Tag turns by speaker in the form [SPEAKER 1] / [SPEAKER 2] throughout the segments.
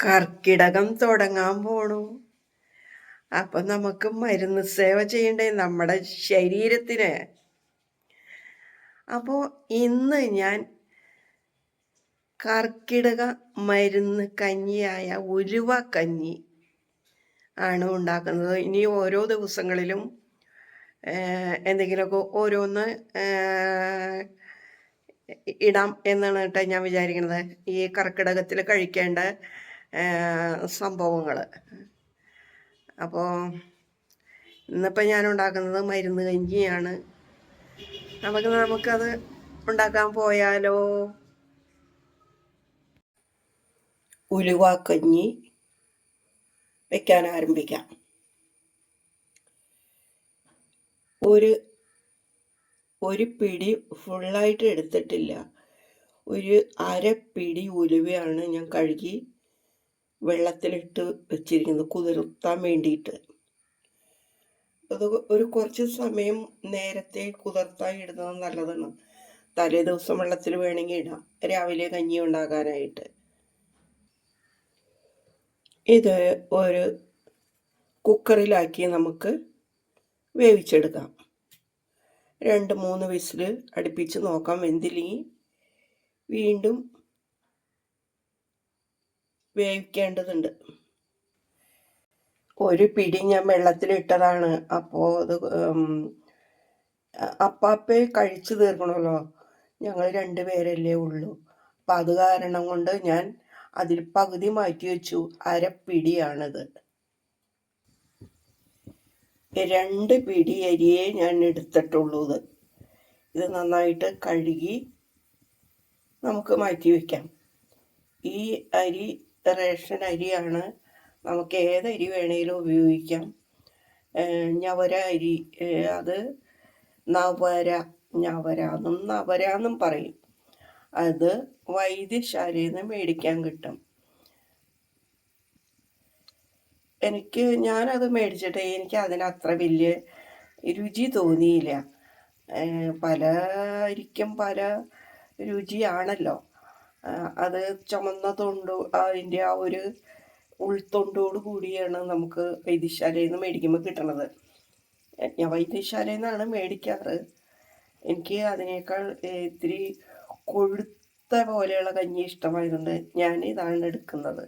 [SPEAKER 1] കർക്കിടകം തുടങ്ങാൻ പോണു. അപ്പൊ നമുക്ക് മരുന്ന് സേവ ചെയ്യണ്ടേ നമ്മുടെ ശരീരത്തിന്. അപ്പോൾ ഇന്ന് ഞാൻ കർക്കിടക മരുന്ന് കഞ്ഞിയായ ഉലുവ കഞ്ഞി ആണ് ഉണ്ടാക്കുന്നത്. ഇനി ഓരോ ദിവസങ്ങളിലും എന്തെങ്കിലുമൊക്കെ ഓരോന്ന് ഇടാം എന്നാണ് കേട്ടോ ഞാൻ വിചാരിക്കുന്നത് ഈ കർക്കിടകത്തിൽ കഴിക്കേണ്ട സംഭവങ്ങൾ അപ്പോൾ ഇന്നിപ്പോൾ ഞാൻ ഉണ്ടാക്കുന്നത് മരുന്ന് കഞ്ഞിയാണ്. നമുക്ക് നമുക്കത് ഉണ്ടാക്കാൻ പോയാലോ? ഉലുവാക്കഞ്ഞി വെക്കാൻ ആരംഭിക്കാം. ഒരു ഒരു പിടി ഫുള്ളായിട്ട് എടുത്തിട്ടില്ല. ഒരു അര പിടി ഉലുവയാണ് ഞാൻ കഴുകി വെള്ളത്തിലിട്ട് വെച്ചിരിക്കുന്നത് കുതിർത്താൻ വേണ്ടിയിട്ട്. അത് ഒരു കുറച്ച് സമയം നേരത്തെ കുതിർത്താൻ ഇടുന്നത് നല്ലതാണ്. തലേ ദിവസം വെള്ളത്തിൽ വേണമെങ്കിൽ ഇടാം. രാവിലെ കഞ്ഞി ഉണ്ടാക്കാനായിട്ട്. ഇത് ഒരു കുക്കറിലാക്കി നമുക്ക് വേവിച്ചെടുക്കാം. രണ്ട് മൂന്ന് വിസിൽ അടുപ്പിച്ച് നോക്കാം. വെന്തില്ലെങ്കിൽ വീണ്ടും വേവിക്കേണ്ടതുണ്ട്. ഒരു പിടി ഞാൻ വെള്ളത്തിലിട്ടതാണ്. അപ്പോൾ അത് അപ്പാപ്പേ കഴിച്ചു തീർക്കണമല്ലോ. ഞങ്ങൾ രണ്ട് പേരല്ലേ ഉള്ളൂ. അപ്പം അത് കാരണം കൊണ്ട് ഞാൻ അതിൽ പകുതി മാറ്റി വെച്ചു. അരപ്പിടിയാണിത് രണ്ട് പിടി അരിയെ ഞാൻ എടുത്തിട്ടുള്ളൂ ഇത്. ഇത് നന്നായിട്ട് കഴുകി നമുക്ക് മാറ്റി വയ്ക്കാം ഈ അരി റേഷൻ അരിയാണ്. നമുക്ക് ഏത് അരി വേണേലും ഉപയോഗിക്കാം. ഞവര അരി അത് നവര ഞവര എന്നും നവര എന്നും പറയും. അത് വൈദ്യശാലയിൽ നിന്ന് മേടിക്കാൻ കിട്ടും. എനിക്ക് ഞാനത് മേടിച്ചിട്ട് എനിക്ക് അതിനത്ര വലിയ രുചി തോന്നിയില്ല. ഏഹ് പല രുചിയാണല്ലോ. അത് ചുമന്ന തൊണ്ടു അതിന്റെ ആ ഒരു ഉൾത്തൊണ്ടോട് കൂടിയാണ് നമുക്ക് വൈദ്യശാലയിൽ നിന്ന് മേടിക്കുമ്പോൾ കിട്ടണത്. ഞാൻ വൈദ്യശാലയിൽ നിന്നാണ് മേടിക്കാറ്. എനിക്ക് അതിനേക്കാൾ ഇത്തിരി കൊഴുത്ത പോലെയുള്ള കഞ്ഞി ഇഷ്ടമായതുകൊണ്ട് ഞാൻ ഇതാണ് എടുക്കുന്നത്.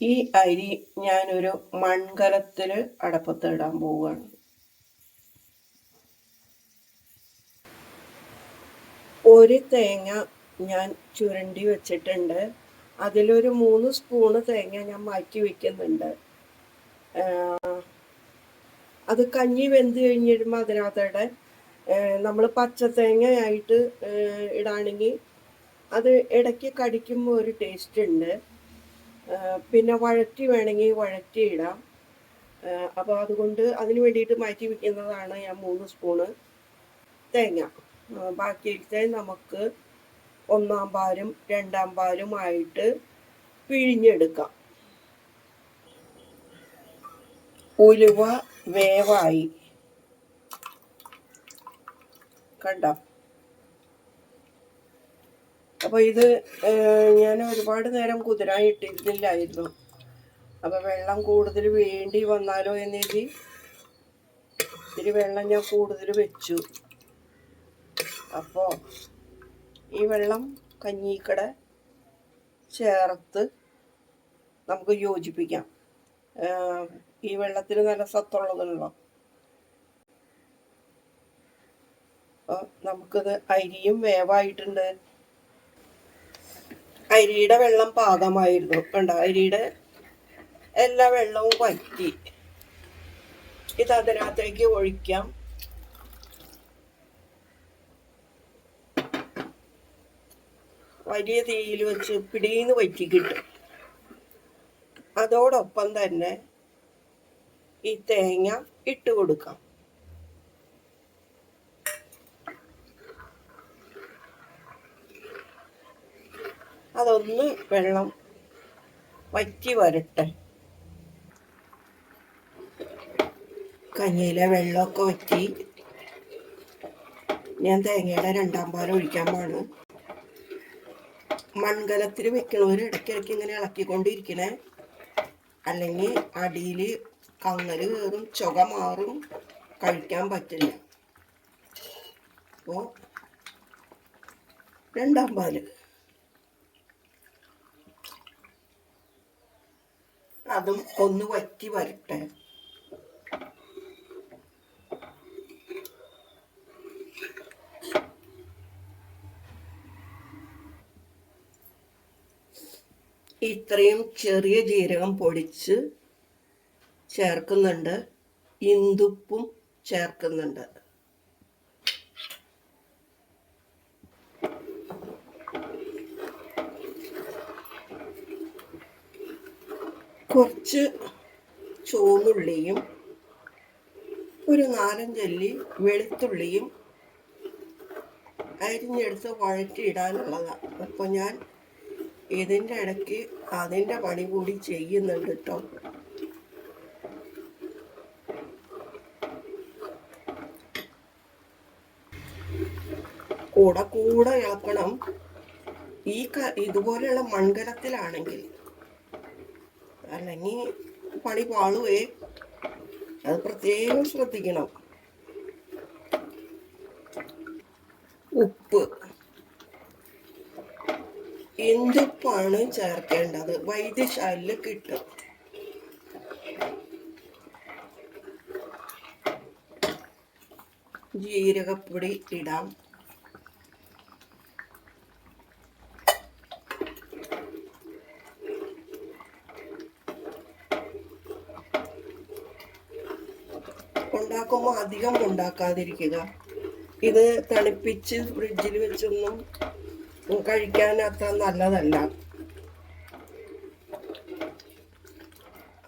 [SPEAKER 1] ഈ അരി ഞാനൊരു മൺകലത്തിൽ അടപ്പത്തിടാൻ പോവുകയാണ്. ഒരു തേങ്ങ ഞാൻ ചുരണ്ടി വെച്ചിട്ടുണ്ട്. അതിലൊരു മൂന്ന് സ്പൂണ് തേങ്ങ ഞാൻ മാറ്റി വെക്കുന്നുണ്ട്. അത് കഞ്ഞി വെന്ത് കഴിഞ്ഞിരുമ്പോൾ അതിനകത്തോടെ നമ്മൾ പച്ച തേങ്ങയായിട്ട് ഇടാണെങ്കിൽ അത് ഇടയ്ക്ക് കടിക്കുമ്പോൾ ഒരു ടേസ്റ്റ് ഉണ്ട്. പിന്നെ വഴറ്റി വേണമെങ്കിൽ വഴറ്റി ഇടാം. അപ്പോൾ അതുകൊണ്ട് അതിന് വേണ്ടിയിട്ട് മാറ്റി വെക്കുന്നതാണ് ഞാൻ മൂന്ന് സ്പൂണ് തേങ്ങ. ബാക്കിയിലത്തെ നമുക്ക് ഒന്നാം പാരും രണ്ടാം പാലുമായിട്ട് പിഴിഞ്ഞെടുക്കാം. ഉലുവ വേവായി. കണ്ട? അപ്പോൾ ഇത് ഞാൻ ഒരുപാട് നേരം കുതിരാൻ ഇട്ടിരുന്നില്ലായിരുന്നു. അപ്പോൾ വെള്ളം കൂടുതൽ വേണ്ടി വന്നാലോ എന്നെഴുതി ഇത്തിരി വെള്ളം ഞാൻ കൂടുതൽ വെച്ചു. അപ്പോൾ ഈ വെള്ളം കഞ്ഞിക്കട ചേർത്ത് നമുക്ക് യോജിപ്പിക്കാം. ഈ വെള്ളത്തിന് നല്ല സത്തുള്ളതുണ്ടോ അപ്പോൾ നമുക്കിത് അരിയും വേവായിട്ടുണ്ട്. അരിയുടെ വെള്ളം പാകമായിരുന്നു. വേണ്ട അരിയുടെ എല്ലാ വെള്ളവും വറ്റി. ഇത് അതിനകത്തേക്ക് ഒഴിക്കാം. വലിയ തീയിൽ വെച്ച് പിടിയിന്ന് വറ്റി കിട്ടും. അതോടൊപ്പം തന്നെ ഈ തേങ്ങ ഇട്ട് കൊടുക്കാം. അതൊന്ന് വെള്ളം വറ്റി വരട്ടെ. കഞ്ഞിയിലെ വെള്ളമൊക്കെ വറ്റി. ഞാൻ തേങ്ങയുടെ രണ്ടാം പാൽ ഒഴിക്കാൻ പാടും മൺകലത്തിൽ വെക്കണവർ ഇടയ്ക്കിടയ്ക്ക് ഇങ്ങനെ ഇളക്കിക്കൊണ്ടിരിക്കണേ. അല്ലെങ്കിൽ അടിയിൽ കങ്ങൽ കയറും ചുക മാറും കഴിക്കാൻ പറ്റില്ല. അപ്പോൾ രണ്ടാം പാൽ. അതും ഒന്ന് വറ്റി വരട്ടെ. ഇത്രയും ചെറിയ ജീരകം പൊടിച്ച് ചേർക്കുന്നുണ്ട്. ഇന്ദുപ്പും ചേർക്കുന്നുണ്ട്. കുറച്ച് ചുവന്നുള്ളിയും ഒരു നാലഞ്ചല്ലി വെളുത്തുള്ളിയും അരിഞ്ഞെടുത്ത് വഴറ്റിയിടാനുള്ളതാണ്. അപ്പോൾ ഞാൻ ഇതിന്റെ ഇടയ്ക്ക് അതിന്റെ പണി കൂടി ചെയ്യുന്നുണ്ട് കേട്ടോ കൂടെ കൂടെ ഇളക്കണം ഈ ഇതുപോലെയുള്ള മൺകലത്തിലാണെങ്കിൽ അല്ലെങ്കിൽ പണി പാളുവേ. അത് പ്രത്യേകം ശ്രദ്ധിക്കണം. ഉപ്പ്. എന്തുപ്പാണ് ചേർക്കേണ്ടത്. വൈദ്യശാലയിൽ കിട്ടും. ജീരകപ്പൊടി ഇടാം. ഉണ്ടാക്കുമ്പോൾ അധികം ഉണ്ടാക്കാതിരിക്കുക. ഇത് തണുപ്പിച്ച് ഫ്രിഡ്ജിൽ വെച്ചൊന്നും കഴിക്കാൻ അത്ര നല്ലതല്ല.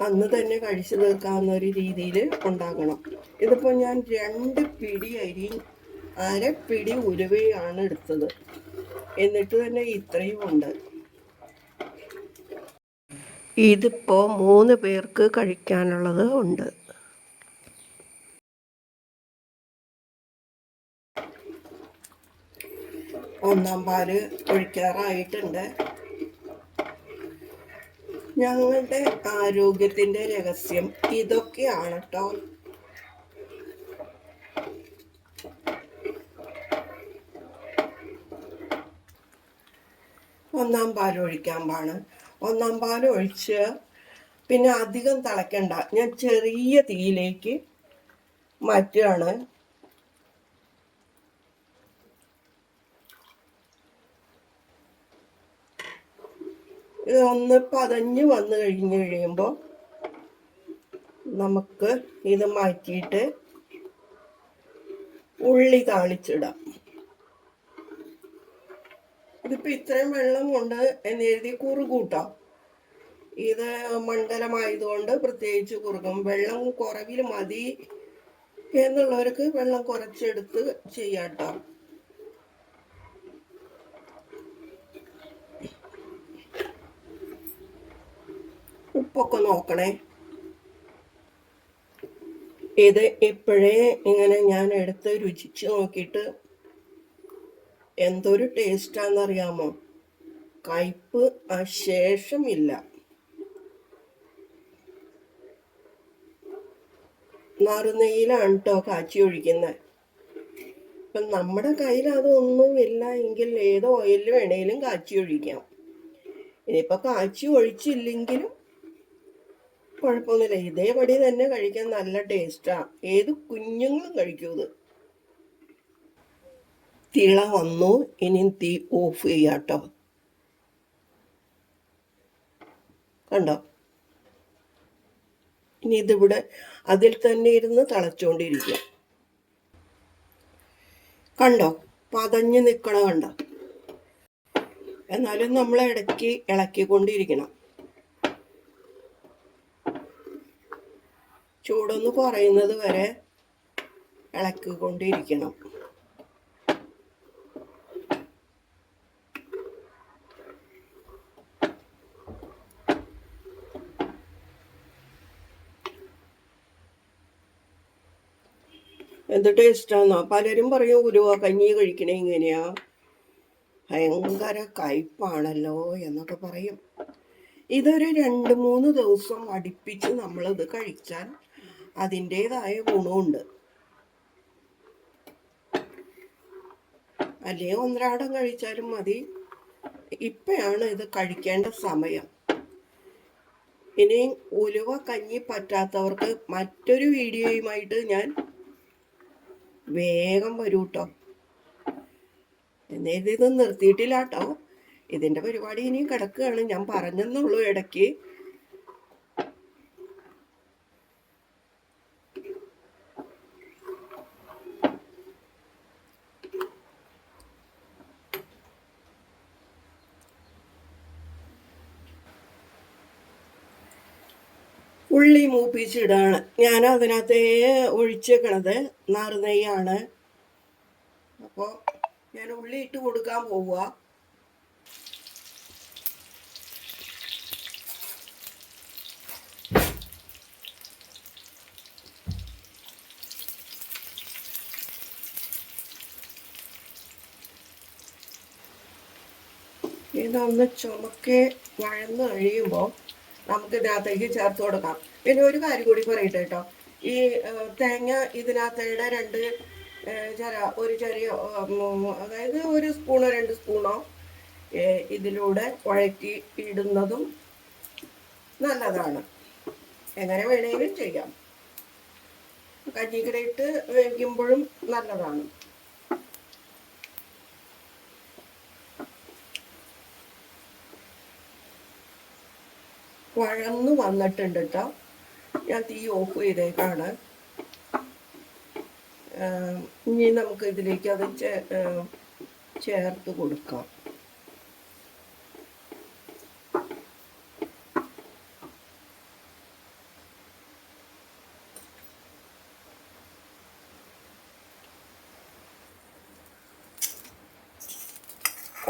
[SPEAKER 1] അന്ന് തന്നെ കഴിച്ചു തീർക്കാവുന്ന ഒരു രീതിയിൽ ഉണ്ടാക്കണം. ഇതിപ്പോൾ ഞാൻ രണ്ട് പിടി അരി അര പിടി ഉലുവയാണ് എടുത്തത്. എന്നിട്ട് തന്നെ ഇത്രയും ഉണ്ട്. ഇതിപ്പോൾ മൂന്ന് പേർക്ക് കഴിക്കാനുള്ളത് ഉണ്ട്. ഒന്നാം പാൽ ഒഴിക്കാറായിട്ടുണ്ട്. ഞങ്ങളുടെ ആരോഗ്യത്തിന്റെ രഹസ്യം ഇതൊക്കെയാണ് കേട്ടോ ഒന്നാം പാൽ ഒഴിക്കാൻ പാണ്. ഒന്നാം പാൽ ഒഴിച്ച് പിന്നെ അധികം തിളയ്ക്കണ്ട ഞാൻ ചെറിയ തീയിലേക്ക് മാറ്റുകയാണ്. ഇത് ഒന്ന് പതഞ്ഞ് വന്നു കഴിഞ്ഞ് കഴിയുമ്പോൾ നമുക്ക് ഇത് മാറ്റിയിട്ട് ഉള്ളി താളിച്ചിടാം. ഇതിപ്പോൾ ഇത്രയും വെള്ളം കൊണ്ട് എന്ന് എഴുതി കുറുകൂട്ടാം. ഇത് മണ്ഡലമായതുകൊണ്ട് പ്രത്യേകിച്ച് കുറുകും വെള്ളം കുറവിൽ മതി എന്നുള്ളവർക്ക് വെള്ളം കുറച്ചെടുത്ത് ചെയ്യാട്ടോ. ഉപ്പൊക്കെ നോക്കണേ. ഇത് എപ്പോഴേ ഇങ്ങനെ ഞാൻ എടുത്ത് രുചിച്ച് നോക്കിയിട്ട് എന്തൊരു ടേസ്റ്റാണെന്നറിയാമോ കയ്പ് ആ ശേഷമില്ല. നറുനെയിലാണ് കേട്ടോ കാച്ചി ഒഴിക്കുന്നത് ഇപ്പം നമ്മുടെ കയ്യിൽ അതൊന്നും ഇല്ല എങ്കിൽ ഏത് ഓയിലിൽ വേണേലും കാച്ചി ഒഴിക്കാം. ഇനിയിപ്പോൾ കാച്ചി ഒഴിച്ചില്ലെങ്കിലും കുഴപ്പമൊന്നുമില്ല. ഇതേപടി തന്നെ കഴിക്കാൻ നല്ല ടേസ്റ്റാ ഏത് കുഞ്ഞുങ്ങളും കഴിക്കൂ ഇത്. തിള വന്നു. ഇനി തീ ഓഫ് ചെയ്യാട്ടോ. കണ്ടോ? ഇനി ഇതിവിടെ അതിൽ തന്നെ ഇരുന്ന് തിളച്ചുകൊണ്ടിരിക്കുക കണ്ടോ? പതഞ്ഞു നിൽക്കണ കണ്ടോ? എന്നാലും നമ്മൾ ഇടയ്ക്ക് ഇളക്കിക്കൊണ്ടിരിക്കണം. ചൂടൊന്ന് കുറയുന്നത് വരെ ഇളക്കിക്കൊണ്ടിരിക്കണം എന്ത് ടേസ്റ്റാന്നോ? പലരും പറയും ഉരുവ കഞ്ഞി കഴിക്കണേ ഇങ്ങനെയാ. ഭയങ്കര കയ്പാണല്ലോ എന്നൊക്കെ പറയും. ഇതൊരു രണ്ട് മൂന്ന് ദിവസം അടുപ്പിച്ച് നമ്മളിത് കഴിച്ചാൽ അതിന്റേതായ ഗുണമുണ്ട്. അല്ലേ? ഒന്നരാടം കഴിച്ചാലും മതി. ഇപ്പോഴാണ് ഇത് കഴിക്കേണ്ട സമയം. ഇനി ഉലുവ കഞ്ഞി പറ്റാത്തവർക്ക് മറ്റൊരു വീഡിയോയുമായിട്ട് ഞാൻ വേഗം വരൂ കേട്ടോ എന്നേത് ഇത് നിർത്തിയിട്ടില്ല കേട്ടോ ഇതിന്റെ പരിപാടി ഇനിയും കിടക്കുകയാണ്. ഞാൻ പറഞ്ഞെന്നുള്ളൂ ഇടയ്ക്ക്. ഉള്ളി മൂപ്പിച്ചിടാണ്. ഞാൻ അതിനകത്ത് ഒഴിച്ചേക്കണത്. നറുനെയ്യാണ് അപ്പോൾ ഞാൻ ഉള്ളി ഇട്ട് കൊടുക്കാൻ പോവുക ഇതൊന്ന് ചുമക്കെ വഴന്ന് കഴിയുമ്പോൾ നമുക്ക് ഇതിനകത്തേക്ക് ചേർത്ത് കൊടുക്കാം. പിന്നെ ഒരു കാര്യം കൂടി പറയട്ടെ കേട്ടോ ഈ തേങ്ങ ഇതിനകത്തേടെ രണ്ട് ചെറ ഒരു ചെറിയ അതായത് ഒരു സ്പൂണോ രണ്ട് സ്പൂണോ ഇതിലൂടെ കുഴക്കി ഇടുന്നതും നല്ലതാണ്. എങ്ങനെ വേണമെങ്കിലും ചെയ്യാം. കഞ്ഞിക്കടയിട്ട് വേവിക്കുമ്പോഴും നല്ലതാണ്. വഴന്നു വന്നിട്ടുണ്ട് കേട്ടോ ഞാൻ തീ ഓഫ് ചെയ്തേക്കാണ്. ഇനി നമുക്ക് ഇതിലേക്ക് അത് ചേർത്ത് കൊടുക്കാം.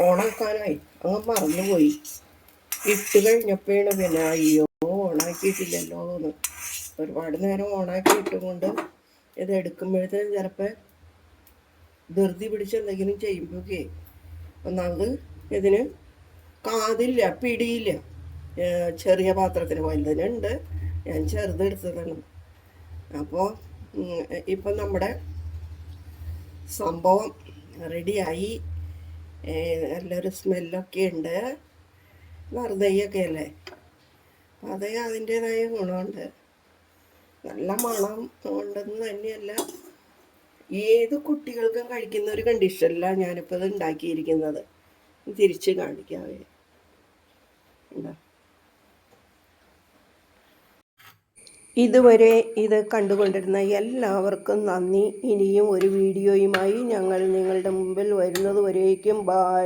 [SPEAKER 1] ഓണാക്കാനായി. അങ്ങ് മറന്നുപോയി. ഇട്ട് കഴിഞ്ഞപ്പോഴാണ് പിന്നെ അയ്യോ ഓണാക്കിയിട്ടില്ലല്ലോ എന്ന്. ഒരുപാട് നേരം ഓണാക്കി ഇട്ടുകൊണ്ട് ഇത് എടുക്കുമ്പോഴത്തേനും ചിലപ്പോൾ ധൃതി പിടിച്ച് എന്തെങ്കിലും ചെയ്യുമ്പോഴേ ഒന്നാമത് ഇതിന് കാതില്ല പിടിയില്ല. ചെറിയ പാത്രത്തിന് വലുതിനുണ്ട്. ഞാൻ ചെറുതെടുത്തതാണ് അപ്പോൾ ഇപ്പം നമ്മുടെ സംഭവം റെഡിയായി നല്ലൊരു സ്മെല്ലൊക്കെ ഉണ്ട്. വെറുതെയൊക്കെ അല്ലേ അത് അതിന്റെതായ ഗുണമുണ്ട്. നല്ല മണം ഉണ്ടെന്ന് തന്നെയല്ല ഏത് കുട്ടികൾക്കും കഴിക്കുന്ന ഒരു കണ്ടീഷനിലാണ് ഞാനിപ്പോൾ ഇത് ഉണ്ടാക്കിയിരിക്കുന്നത്. തിരിച്ച് കാണിക്കാവേ ഇതുവരെ ഇത് കണ്ടുകൊണ്ടിരുന്ന എല്ലാവർക്കും നന്ദി. ഇനിയും ഒരു വീഡിയോയുമായി ഞങ്ങൾ നിങ്ങളുടെ മുമ്പിൽ വരുന്നത് വരേക്കും ബായ്